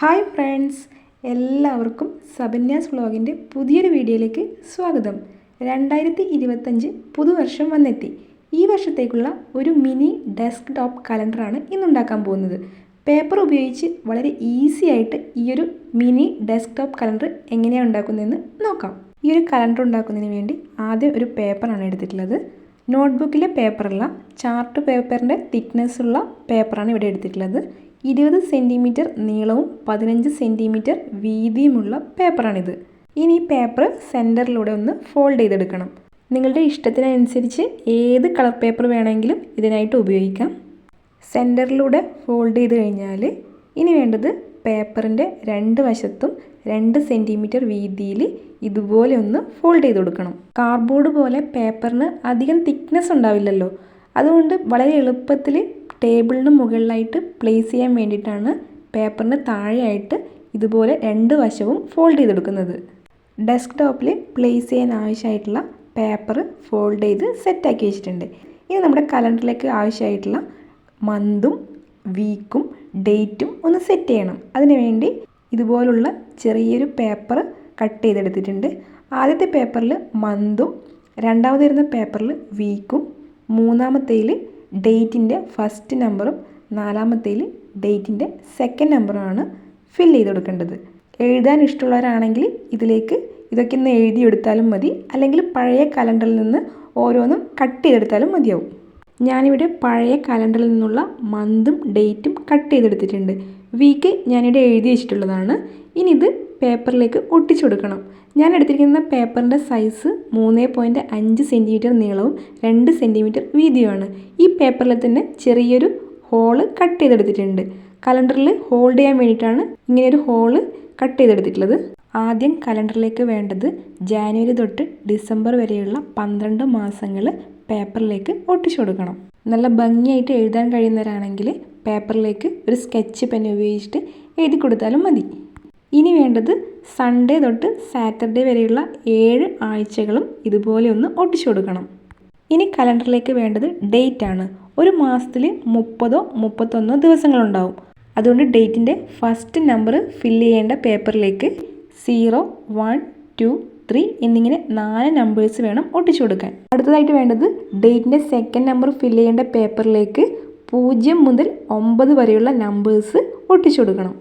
Hi friends. എല്ലാവർക്കും സബന്യാസ് വ്ളോഗിന്റെ പുതിയൊരു വീഡിയോയിലേക്ക് സ്വാഗതം. രണ്ടായിരത്തി ഇരുപത്തഞ്ച് പുതുവർഷം വന്നെത്തി. ഈ വർഷത്തേക്കുള്ള ഒരു മിനി ഡെസ്ക് ടോപ്പ് കലണ്ടറാണ് ഇന്നുണ്ടാക്കാൻ പോകുന്നത്. പേപ്പർ ഉപയോഗിച്ച് വളരെ ഈസി ആയിട്ട് ഈ ഒരു മിനി ഡെസ്ക് ടോപ്പ് കലണ്ടർ എങ്ങനെയാണ് ഉണ്ടാക്കുന്നതെന്ന് നോക്കാം. ഈ ഒരു കലണ്ടർ ഉണ്ടാക്കുന്നതിന് വേണ്ടി ആദ്യം ഒരു പേപ്പറാണ് എടുത്തിട്ടുള്ളത്. നോട്ട്ബുക്കിലെ പേപ്പറല്ല ചാർട്ട് പേപ്പറിന്റെ തിക്നെസ്സുള്ള പേപ്പറാണ് ഇവിടെ എടുത്തിട്ടുള്ളത്. ഇരുപത് സെന്റിമീറ്റർ നീളവും പതിനഞ്ച് സെന്റിമീറ്റർ വീതിയുമുള്ള പേപ്പറാണിത്. ഇനി പേപ്പർ സെന്ററിലൂടെ ഒന്ന് ഫോൾഡ് ചെയ്തെടുക്കണം. നിങ്ങളുടെ ഇഷ്ടത്തിനനുസരിച്ച് ഏത് കളർ പേപ്പർ വേണമെങ്കിലും ഇതിനായിട്ട് ഉപയോഗിക്കാം. സെന്ററിലൂടെ ഫോൾഡ് ചെയ്ത് കഴിഞ്ഞാൽ ഇനി വേണ്ടത് പേപ്പറിന്റെ രണ്ട് വശത്തും രണ്ട് സെന്റിമീറ്റർ വീതിയിൽ ഇതുപോലെ ഒന്ന് ഫോൾഡ് ചെയ്ത് കൊടുക്കണം. കാർഡ്ബോർഡ് പോലെ പേപ്പറിന് അധികം തിക്നെസ് ഉണ്ടാവില്ലല്ലോ. അതുകൊണ്ട് വളരെ എളുപ്പത്തിൽ ടേബിളിന് മുകളിലായിട്ട് പ്ലേസ് ചെയ്യാൻ വേണ്ടിയിട്ടാണ് പേപ്പറിന് താഴെയായിട്ട് ഇതുപോലെ രണ്ട് വശവും ഫോൾഡ് ചെയ്തെടുക്കുന്നത്. ഡെസ്ക് ടോപ്പിൽ പ്ലേസ് ചെയ്യാൻ ആവശ്യമായിട്ടുള്ള പേപ്പർ ഫോൾഡ് ചെയ്ത് സെറ്റാക്കി വെച്ചിട്ടുണ്ട്. ഇനി നമ്മുടെ കലണ്ടറിലേക്ക് ആവശ്യമായിട്ടുള്ള മന്തും വീക്കും ഡേറ്റും ഒന്ന് സെറ്റ് ചെയ്യണം. അതിനുവേണ്ടി ഇതുപോലുള്ള ചെറിയൊരു പേപ്പർ കട്ട് ചെയ്തെടുത്തിട്ടുണ്ട്. ആദ്യത്തെ പേപ്പറിൽ മന്തും രണ്ടാമത് വരുന്ന പേപ്പറിൽ വീക്കും മൂന്നാമത്തേൽ ഡേറ്റിന്റെ ഫസ്റ്റ് നമ്പറും നാലാമത്തേൽ ഡേറ്റിന്റെ സെക്കൻഡ് നമ്പറുമാണ് ഫിൽ ചെയ്ത് കൊടുക്കേണ്ടത്. എഴുതാൻ ഇഷ്ടമുള്ളവരാണെങ്കിൽ ഇതിലേക്ക് ഇതൊക്കെ ഒന്ന് എഴുതിയെടുത്താലും മതി. അല്ലെങ്കിൽ പഴയ കലണ്ടറിൽ നിന്ന് ഓരോന്നും കട്ട് ചെയ്തെടുത്താലും മതിയാവും. ഞാനിവിടെ പഴയ കലണ്ടറിൽ നിന്നുള്ള മന്തും ഡേറ്റും കട്ട് ചെയ്തെടുത്തിട്ടുണ്ട്. വീക്ക് ഞാനിവിടെ എഴുതി വെച്ചിട്ടുള്ളതാണ്. ഇനി ഇത് പേപ്പറിലേക്ക് ഒട്ടിച്ചു കൊടുക്കണം. ഞാൻ എടുത്തിരിക്കുന്ന പേപ്പറിന്റെ സൈസ് മൂന്ന് പോയിന്റ് അഞ്ച് സെന്റിമീറ്റർ നീളവും രണ്ട് സെന്റിമീറ്റർ വീതിയുമാണ്. ഈ പേപ്പറിൽ തന്നെ ചെറിയൊരു ഹോൾ കട്ട് ചെയ്തെടുത്തിട്ടുണ്ട്. കലണ്ടറിൽ ഹോൾഡ് ചെയ്യാൻ വേണ്ടിയിട്ടാണ് ഇങ്ങനെയൊരു ഹോൾ കട്ട് ചെയ്തെടുത്തിട്ടുള്ളത്. ആദ്യം കലണ്ടറിലേക്ക് വേണ്ടത് ജാനുവരി തൊട്ട് ഡിസംബർ വരെയുള്ള പന്ത്രണ്ട് മാസങ്ങൾ പേപ്പറിലേക്ക് ഒട്ടിച്ചു കൊടുക്കണം. നല്ല ഭംഗിയായിട്ട് എഴുതാൻ കഴിയുന്നവരാണെങ്കിൽ പേപ്പറിലേക്ക് ഒരു സ്കെച്ച് പെൻ ഉപയോഗിച്ചിട്ട് എഴുതി കൊടുത്താലും മതി. ഇനി വേണ്ടത് സൺഡേ തൊട്ട് സാറ്റർഡേ വരെയുള്ള ഏഴ് ആഴ്ചകളും ഇതുപോലെ ഒന്ന് ഒട്ടിച്ചു കൊടുക്കണം. ഇനി കലണ്ടറിലേക്ക് വേണ്ടത് ഡേറ്റ് ആണ്. ഒരു മാസത്തിൽ മുപ്പതോ മുപ്പത്തൊന്നോ ദിവസങ്ങളുണ്ടാവും. അതുകൊണ്ട് ഡേറ്റിന്റെ ഫസ്റ്റ് നമ്പർ ഫില്ല് ചെയ്യേണ്ട പേപ്പറിലേക്ക് സീറോ വൺ ടു ത്രീ എന്നിങ്ങനെ നാല് നമ്പേഴ്സ് വേണം ഒട്ടിച്ചു കൊടുക്കാൻ. അടുത്തതായിട്ട് വേണ്ടത് ഡേറ്റിന്റെ സെക്കൻഡ് നമ്പർ ഫില്ല് ചെയ്യേണ്ട പേപ്പറിലേക്ക് പൂജ്യം മുതൽ ഒമ്പത് വരെയുള്ള നമ്പേഴ്സ് ഒട്ടിച്ചു കൊടുക്കണം.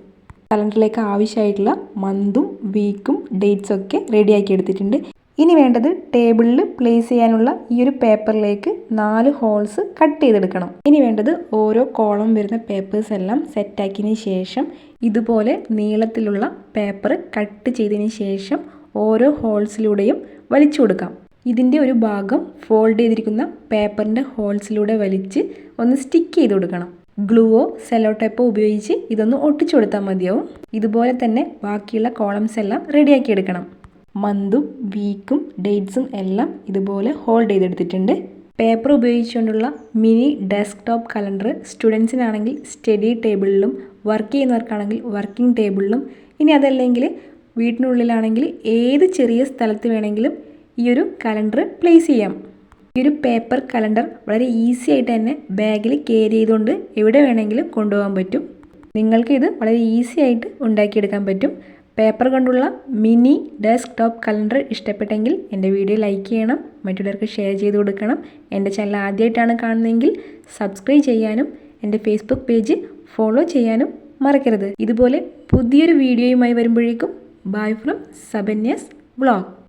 കലണ്ടറിലേക്ക് ആവശ്യമായിട്ടുള്ള മന്തും വീക്കും ഡേറ്റ്സും ഒക്കെ റെഡിയാക്കി എടുത്തിട്ടുണ്ട്. ഇനി വേണ്ടത് ടേബിളിൽ പ്ലേസ് ചെയ്യാനുള്ള ഈ ഒരു പേപ്പറിലേക്ക് നാല് ഹോൾസ് കട്ട് ചെയ്തെടുക്കണം. ഇനി വേണ്ടത് ഓരോ കോളം വരുന്ന പേപ്പേഴ്സ് എല്ലാം സെറ്റാക്കിയതിന് ശേഷം ഇതുപോലെ നീളത്തിലുള്ള പേപ്പർ കട്ട് ചെയ്തതിന് ശേഷം ഓരോ ഹോൾസിലൂടെയും വലിച്ചു കൊടുക്കാം. ഇതിന്റെ ഒരു ഭാഗം ഫോൾഡ് ചെയ്തിരിക്കുന്ന പേപ്പറിന്റെ ഹോൾസിലൂടെ വലിച്ച് ഒന്ന് സ്റ്റിക്ക് ചെയ്ത് കൊടുക്കണം. ഗ്ലൂവോ സെലോ ടേപ്പോ ഉപയോഗിച്ച് ഇതൊന്ന് ഒട്ടിച്ചു കൊടുത്താൽ മതിയാവും. ഇതുപോലെ തന്നെ ബാക്കിയുള്ള കോളംസ് എല്ലാം റെഡിയാക്കി എടുക്കണം. മന്തും വീക്കും ഡേറ്റ്സും എല്ലാം ഇതുപോലെ ഹോൾഡ് ചെയ്തെടുത്തിട്ടുണ്ട്. പേപ്പർ ഉപയോഗിച്ചുകൊണ്ടുള്ള മിനി ഡെസ്ക് ടോപ്പ് കലണ്ടർ സ്റ്റുഡൻസിനാണെങ്കിൽ സ്റ്റഡി ടേബിളിലും വർക്ക് ചെയ്യുന്നവർക്കാണെങ്കിൽ വർക്കിംഗ് ടേബിളിലും ഇനി അതല്ലെങ്കിൽ വീട്ടിനുള്ളിലാണെങ്കിൽ ഏത് ചെറിയ സ്ഥലത്ത് വേണമെങ്കിലും ഈ ഒരു കലണ്ടർ പ്ലേസ് ചെയ്യാം. ഈ ഒരു പേപ്പർ കലണ്ടർ വളരെ ഈസി ആയിട്ട് തന്നെ ബാഗിൽ കെയർ ചെയ്തുകൊണ്ട് എവിടെ വേണമെങ്കിലും കൊണ്ടുപോകാൻ പറ്റും. നിങ്ങൾക്ക് ഇത് വളരെ ഈസി ആയിട്ട് ഉണ്ടാക്കിയെടുക്കാൻ പറ്റും. പേപ്പർ കൊണ്ടുള്ള മിനി ഡെസ്ക് ടോപ്പ് കലണ്ടർ ഇഷ്ടപ്പെട്ടെങ്കിൽ എന്റെ വീഡിയോ ലൈക്ക് ചെയ്യണം മറ്റുള്ളവർക്ക് ഷെയർ ചെയ്ത് കൊടുക്കണം. എന്റെ ചാനൽ ആദ്യമായിട്ടാണ് കാണുന്നതെങ്കിൽ സബ്സ്ക്രൈബ് ചെയ്യാനും എന്റെ ഫേസ്ബുക്ക് പേജ് ഫോളോ ചെയ്യാനും മറക്കരുത്. ഇതുപോലെ പുതിയൊരു വീഡിയോയുമായി വരുമ്പോഴേക്കും ബൈ ഫ്രം സബന്യസ് വ്ളോഗ്